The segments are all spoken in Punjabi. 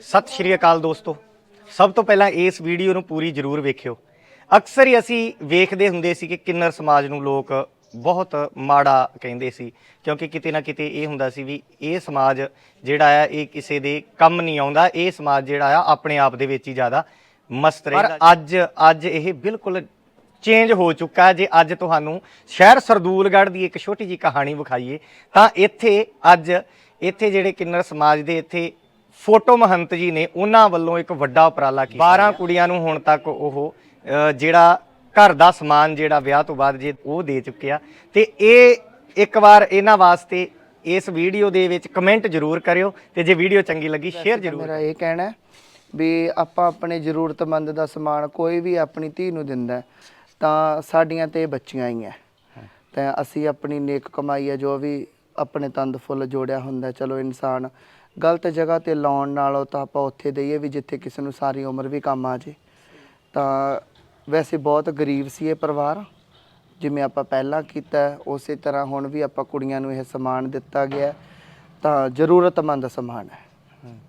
ਸਤਿ ਸ਼੍ਰੀ ਅਕਾਲ ਦੋਸਤੋ। ਸਭ ਤੋਂ ਪਹਿਲਾਂ ਇਸ ਵੀਡੀਓ ਨੂੰ ਪੂਰੀ ਜ਼ਰੂਰ ਵੇਖਿਓ। ਅਕਸਰ ਹੀ ਅਸੀਂ ਵੇਖਦੇ ਹੁੰਦੇ ਸੀ ਕਿ ਕਿੰਨਰ ਸਮਾਜ ਨੂੰ ਲੋਕ ਬਹੁਤ ਮਾੜਾ ਕਹਿੰਦੇ ਸੀ ਕਿਉਂਕਿ ਕਿਤੇ ਨਾ ਕਿਤੇ ਇਹ ਹੁੰਦਾ ਸੀ ਵੀ ਇਹ ਸਮਾਜ ਜਿਹੜਾ ਆ ਇਹ ਕਿਸੇ ਦੇ ਕੰਮ ਨਹੀਂ ਆਉਂਦਾ ਇਹ ਸਮਾਜ ਜਿਹੜਾ ਆ ਆਪਣੇ ਆਪ ਦੇ ਵਿੱਚ ਹੀ ਜ਼ਿਆਦਾ ਮਸਤ ਰਹਿੰਦਾ। ਪਰ ਅੱਜ ਅੱਜ ਇਹ ਬਿਲਕੁਲ ਚੇਂਜ ਹੋ ਚੁੱਕਾ। ਜੇ ਅੱਜ ਤੁਹਾਨੂੰ ਸ਼ਹਿਰ ਸਰਦੂਲਗੜ੍ਹ ਦੀ ਇੱਕ ਛੋਟੀ ਜੀ ਕਹਾਣੀ ਵਿਖਾਈਏ ਤਾਂ ਇੱਥੇ ਅੱਜ ਇੱਥੇ ਜਿਹੜੇ ਕਿੰਨਰ ਸਮਾਜ ਦੇ ਇੱਥੇ ਫੋਟੋ ਮਹੰਤ ਜੀ ਨੇ ਉਹਨਾਂ ਵੱਲੋਂ ਇੱਕ ਵੱਡਾ ਉਪਰਾਲਾ ਕੀਤਾ 12 ਕੁੜੀਆਂ ਨੂੰ ਹੁਣ ਤੱਕ ਉਹ ਜਿਹੜਾ ਘਰ ਦਾ ਸਮਾਨ ਜਿਹੜਾ ਵਿਆਹ ਤੋਂ ਬਾਅਦ ਜੇ ਉਹ ਦੇ ਚੁੱਕੇ ਆ ਤੇ ਇਹ ਇੱਕ ਵਾਰ ਇਹਨਾਂ ਵਾਸਤੇ ਇਸ ਵੀਡੀਓ ਦੇ ਵਿੱਚ ਕਮੈਂਟ ਜ਼ਰੂਰ ਕਰਿਓ ਤੇ ਜੇ ਵੀਡੀਓ ਚੰਗੀ ਲੱਗੀ ਸ਼ੇਅਰ ਜ਼ਰੂਰ ਮੇਰਾ ਇਹ ਕਹਿਣਾ ਹੈ ਵੀ ਆਪਾਂ ਆਪਣੇ ਜ਼ਰੂਰਤਮੰਦ ਦਾ ਸਮਾਨ ਕੋਈ ਵੀ ਆਪਣੀ ਧੀ ਨੂੰ ਦਿੰਦਾ ਤਾਂ ਸਾਡੀਆਂ ਤੇ ਬੱਚੀਆਂ ਹੀ ਹੈ। ਤਾਂ ਅਸੀਂ ਆਪਣੀ ਨੇਕ ਕਮਾਈ ਹੈ ਜੋ ਵੀ ਆਪਣੇ ਤੰਦ ਫੁੱਲ ਜੋੜਿਆ ਹੁੰਦਾ ਚਲੋ ਇਨਸਾਨ ਗਲਤ ਜਗ੍ਹਾ ਤੇ ਲਾਉਣ ਨਾਲੋਂ ਤਾਂ ਆਪਾਂ ਉੱਥੇ ਦਈਏ ਵੀ ਜਿੱਥੇ ਕਿਸੇ ਨੂੰ ਸਾਰੀ ਉਮਰ ਵੀ ਕੰਮ ਆ ਜੇ। ਤਾਂ ਵੈਸੇ ਬਹੁਤ ਗਰੀਬ ਸੀ ਇਹ ਪਰਿਵਾਰ। ਜਿਵੇਂ ਆਪਾਂ ਪਹਿਲਾਂ ਕੀਤਾ, ਉਸੇ ਤਰ੍ਹਾਂ ਹੁਣ ਵੀ ਆਪਾਂ ਕੁੜੀਆਂ ਨੂੰ ਇਹ ਸਮਾਨ ਦਿੱਤਾ ਗਿਆ ਤਾਂ ਜ਼ਰੂਰਤਮੰਦ ਸਮਾਨ ਹੈ,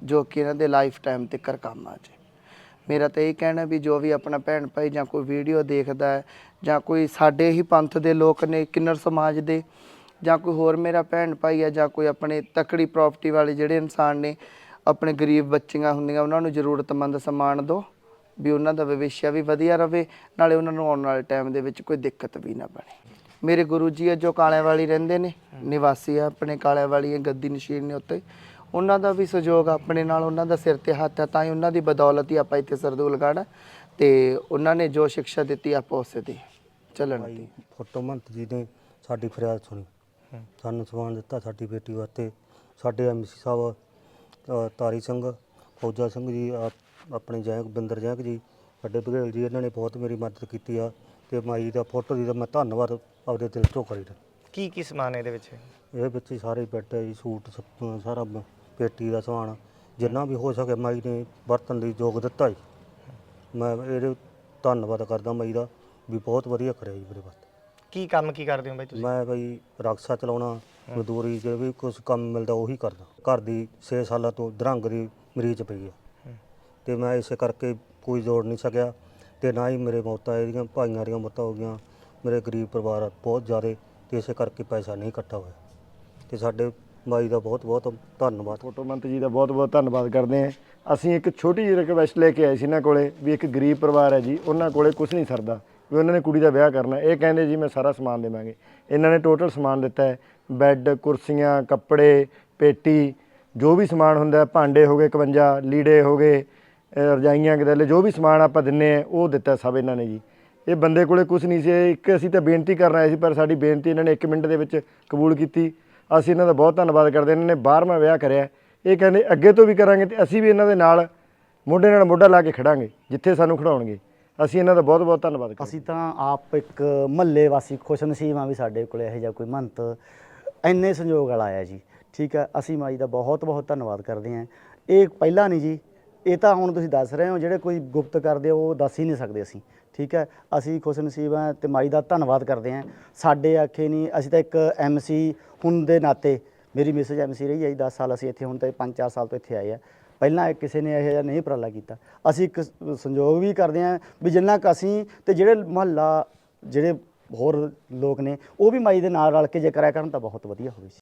ਜੋ ਕਿ ਇਹਨਾਂ ਦੇ ਲਾਈਫ ਟਾਈਮ ਤੱਕ ਕੰਮ ਆ ਜੇ। ਮੇਰਾ ਤਾਂ ਇਹ ਕਹਿਣਾ ਵੀ ਜੋ ਵੀ ਆਪਣਾ ਭੈਣ ਭਾਈ ਜਾਂ ਕੋਈ ਵੀਡੀਓ ਦੇਖਦਾ ਹੈ ਜਾਂ ਕੋਈ ਸਾਡੇ ਹੀ ਪੰਥ ਦੇ ਲੋਕ ਨੇ ਕਿੰਨਰ ਸਮਾਜ ਦੇ ਜਾਂ ਕੋਈ ਹੋਰ ਮੇਰਾ ਭੈਣ ਭਾਈ ਹੈ ਜਾਂ ਕੋਈ ਆਪਣੇ ਤਕੜੀ ਪ੍ਰਾਪਰਟੀ ਵਾਲੇ ਜਿਹੜੇ ਇਨਸਾਨ ਨੇ ਆਪਣੇ ਗਰੀਬ ਬੱਚੀਆਂ ਹੁੰਦੀਆਂ ਉਹਨਾਂ ਨੂੰ ਜ਼ਰੂਰਤਮੰਦ ਸਮਾਨ ਦਿਓ ਵੀ ਉਹਨਾਂ ਦਾ ਭਵਿੱਖ ਵੀ ਵਧੀਆ ਰਵੇ ਨਾਲੇ ਉਹਨਾਂ ਨੂੰ ਆਉਣ ਵਾਲੇ ਟਾਈਮ ਦੇ ਵਿੱਚ ਕੋਈ ਦਿੱਕਤ ਵੀ ਨਾ ਬਣੇ। ਮੇਰੇ ਗੁਰੂ ਜੀ ਹੈ ਜੋ ਕਾਲਿਆਂ ਵਾਲੀ ਰਹਿੰਦੇ ਨੇ ਨਿਵਾਸੀ ਆ ਆਪਣੇ ਕਾਲਿਆਂ ਵਾਲੀ ਗੱਦੀ ਨਸ਼ੀਨ ਨੇ ਉੱਤੇ ਉਹਨਾਂ ਦਾ ਵੀ ਸਹਿਯੋਗ ਆਪਣੇ ਨਾਲ ਉਹਨਾਂ ਦਾ ਸਿਰ ਤੇ ਹੱਥ ਹੈ ਤਾਂ ਹੀ ਉਹਨਾਂ ਦੀ ਬਦੌਲਤ ਹੀ ਆਪਾਂ ਇੱਥੇ ਸਰਦੂਲਗੜ੍ਹ ਆ ਤੇ ਉਹਨਾਂ ਨੇ ਜੋ ਸਿੱਖਿਆ ਦਿੱਤੀ ਆਪਾਂ ਉਸੇ ਦੀ ਚੱਲਣ ਦੀ ਫੋਟੋ ਮਹੰਤ ਜੀ ਨੇ ਸਾਡੀ ਫਰਿਆਦ ਸੁਣੀ। ਸਾਨੂੰ ਸਮਾਨ ਦਿੱਤਾ ਸਾਡੀ ਬੇਟੀ ਵਾਸਤੇ। ਸਾਡੇ ਐਮਸੀ ਸਾਹਿਬ ਅ, ਤਾਰੀ ਸਿੰਘ ਫੌਜਾ ਸਿੰਘ ਜੀ ਆਪ- ਆਪਣੇ ਜੈਕ ਬਿੰਦਰ ਜੈਕ ਜੀ ਵੱਡੇ ਬਘੇਲ ਜੀ ਇਹਨਾਂ ਨੇ ਬਹੁਤ ਮੇਰੀ ਮਦਦ ਕੀਤੀ ਆ ਤੇ ਮਾਈ ਦਾ ਫੋਟੋ ਦੀ ਤਾਂ ਮੈਂ ਧੰਨਵਾਦ ਆਪਦੇ ਦਿਲ ਤੋਂ ਕਰੀਦਾ ਕੀ ਕੀ ਸਮਾਨ ਇਹਦੇ ਵਿੱਚ? ਇਹ ਵਿੱਚ ਹੀ ਸਾਰੇ ਬੈੱਡ ਜੀ ਸੂਟ ਸਾਰਾ ਬ- ਪੇਟੀ ਦਾ ਸਮਾਨ ਜਿੰਨਾ ਵੀ ਹੋ ਸਕੇ ਮਾਈ ਨੇ ਵਰਤਨ ਲਈ ਯੋਗ ਦਿੱਤਾ ਜੀ। ਮੈਂ ਇਹਦੇ ਧੰਨਵਾਦ ਕਰਦਾ ਮਾਈ ਦਾ ਵੀ ਬਹੁਤ ਵਧੀਆ ਕਰਿਆ ਜੀ ਮੇਰੇ ਵਾਸਤੇ। ਕੀ ਕੰਮ ਕੀ ਕਰਦੇ ਹੋ ਬਾਈ ਤੁਸੀਂ? ਮੈਂ ਬਈ ਰਕਸ਼ਾ ਚਲਾਉਣਾ ਮਜ਼ਦੂਰੀ ਜੇ ਵੀ ਕੁਝ ਕੰਮ ਮਿਲਦਾ ਉਹੀ ਕਰਦਾ। ਘਰ ਦੀ 6 ਸਾਲਾਂ ਤੋਂ ਦਰੰਗ ਦੀ ਮਰੀਜ਼ ਪਈ ਹੈ। ਤੇ ਮੈਂ ਇਸੇ ਕਰਕੇ ਕੋਈ ਜੋੜ ਨਹੀਂ ਸਕਿਆ ਤੇ ਨਾ ਹੀ ਮੇਰੇ ਮੌਤਾਂ ਇਹਦੀਆਂ ਭਾਈਆਂ ਦੀਆਂ ਮੌਤਾਂ ਹੋ ਗਈਆਂ। ਮੇਰੇ ਗਰੀਬ ਪਰਿਵਾਰ ਆ ਬਹੁਤ ਜ਼ਿਆਦੇ ਤੇ ਇਸੇ ਕਰਕੇ ਪੈਸਾ ਨਹੀਂ ਇਕੱਠਾ ਹੋਇਆ। ਤੇ ਸਾਡੇ ਬਾਈ ਦਾ ਬਹੁਤ ਬਹੁਤ ਧੰਨਵਾਦ। ਫੋਟੋ ਮੰਤ ਜੀ ਦਾ ਬਹੁਤ ਬਹੁਤ ਧੰਨਵਾਦ ਕਰਦੇ ਹਾਂ। ਅਸੀਂ ਇੱਕ ਛੋਟੀ ਜਿਹੀ ਰਿਕਵੈਸਟ ਲੈ ਕੇ ਆਏ ਸੀ ਇਹਨਾਂ ਕੋਲੇ ਵੀ ਇੱਕ ਗਰੀਬ ਪਰਿਵਾਰ ਹੈ ਜੀ ਉਹਨਾਂ ਕੋਲੇ ਕੁਝ ਨਹੀਂ ਸਰਦਾ। ਵੀ ਉਹਨਾਂ ਨੇ ਕੁੜੀ ਦਾ ਵਿਆਹ ਕਰਨਾ ਇਹ ਕਹਿੰਦੇ ਜੀ ਮੈਂ ਸਾਰਾ ਸਮਾਨ ਦੇਵਾਂਗੇ। ਇਹਨਾਂ ਨੇ ਟੋਟਲ ਸਮਾਨ ਦਿੱਤਾ ਹੈ। ਬੈੱਡ, ਕੁਰਸੀਆਂ, ਕੱਪੜੇ, ਪੇਟੀ, ਜੋ ਵੀ ਸਮਾਨ ਹੁੰਦਾ ਭਾਂਡੇ ਹੋ ਗਏ 51 ਲੀੜੇ ਹੋ ਗਏ, ਅਹ, ਰਜਾਈਆਂ, ਗਦੈਲੇ, ਜੋ ਵੀ ਸਮਾਨ ਆਪਾਂ ਦਿੰਨੇ ਆ, ਉਹ ਦਿੱਤਾ ਸਭ ਇਹਨਾਂ ਨੇ ਜੀ। ਇਹ ਬੰਦੇ ਕੋਲੇ ਕੁਝ ਨਹੀਂ ਸੀ। ਇਹ ਇੱਕ ਅਸੀਂ ਤਾਂ ਬੇਨਤੀ ਕਰਨ ਆਏ ਸੀ, ਪਰ ਸਾਡੀ ਬੇਨਤੀ ਇਹਨਾਂ ਨੇ 1 ਮਿੰਟ ਦੇ ਵਿੱਚ ਕਬੂਲ ਕੀਤੀ। ਅਸੀਂ ਇਹਨਾਂ ਦਾ ਬਹੁਤ ਧੰਨਵਾਦ ਕਰਦੇ ਇਹਨਾਂ ਨੇ 12ਵਾਂ ਵਿਆਹ ਕਰਿਆ ਇਹ ਕਹਿੰਦੇ, ਅੱਗੇ ਤੋਂ ਵੀ ਕਰਾਂਗੇ ਤੇ ਅਸੀਂ ਵੀ ਇਹਨਾਂ ਦੇ ਨਾਲ, ਮੋਢੇ ਨਾਲ ਮੋਢਾ ਲਾ ਕੇ ਖੜਾਂਗੇ, ਜਿੱਥੇ ਸਾਨੂੰ ਖੜਾਉਣਗੇ। ਅਸੀਂ ਇਹਨਾਂ ਦਾ ਬਹੁਤ ਬਹੁਤ ਧੰਨਵਾਦ ਕਰਦੇ ਅਸੀਂ ਤਾਂ ਆਪ ਇੱਕ ਮਹੱਲੇ ਵਾਸੀ ਖੁਸ਼ਨਸੀਬ ਹਾਂ ਵੀ ਸਾਡੇ ਕੋਲੇ ਇਹੋ ਜਿਹਾ ਕੋਈ ਮੰਤ ਇੰਨੇ ਸੰਯੋਗ ਵਾਲਾ ਆਇਆ ਜੀ। ਠੀਕ ਹੈ, ਅਸੀਂ ਮਾਈ ਦਾ ਬਹੁਤ ਬਹੁਤ ਧੰਨਵਾਦ ਕਰਦੇ ਹਾਂ। ਇਹ ਪਹਿਲਾਂ ਨਹੀਂ ਜੀ, ਇਹ ਤਾਂ ਹੁਣ ਤੁਸੀਂ ਦੱਸ ਰਹੇ ਹੋ, ਜਿਹੜੇ ਕੋਈ ਗੁਪਤ ਕਰਦੇ ਉਹ ਦੱਸ ਹੀ ਨਹੀਂ ਸਕਦੇ ਅਸੀਂ। ਠੀਕ ਹੈ, ਅਸੀਂ ਖੁਸ਼ਨਸੀਬ ਹਾਂ ਤੇ ਮਾਈ ਦਾ ਧੰਨਵਾਦ ਕਰਦੇ ਹਾਂ। ਸਾਡੇ ਆਖੇ ਨਹੀਂ, ਅਸੀਂ ਤਾਂ ਇੱਕ ਐਮਸੀ ਹੁਣ ਦੇ ਨਾਤੇ, ਮੇਰੀ ਮਿਸਜ ਐਮਸੀ ਰਹੀ ਹੈ ਜੀ 10 ਸਾਲ ਅਸੀਂ ਇੱਥੇ ਹੁਣ ਤੇ 5-4 ਸਾਲ ਤੋਂ ਇੱਥੇ ਆਏ ਆ। ਪਹਿਲਾਂ ਕਿਸੇ ਨੇ ਇਹੋ ਜਿਹਾ ਨਹੀਂ ਉਪਰਾਲਾ ਕੀਤਾ। ਅਸੀਂ ਇੱਕ ਸੰਯੋਗ ਵੀ ਕਰਦੇ ਹਾਂ ਵੀ ਜਿੰਨਾ ਕੁ ਅਸੀਂ ਤੇ ਜਿਹੜੇ ਮਹੱਲਾ, ਜਿਹੜੇ ਹੋਰ ਲੋਕ ਨੇ, ਉਹ ਵੀ ਮਾਈ ਦੇ ਨਾਲ ਰਲ ਕੇ ਜੇ ਕਰਿਆ ਕਰਨ ਤਾਂ ਬਹੁਤ ਵਧੀਆ ਹੋਵੇ। ਸੀ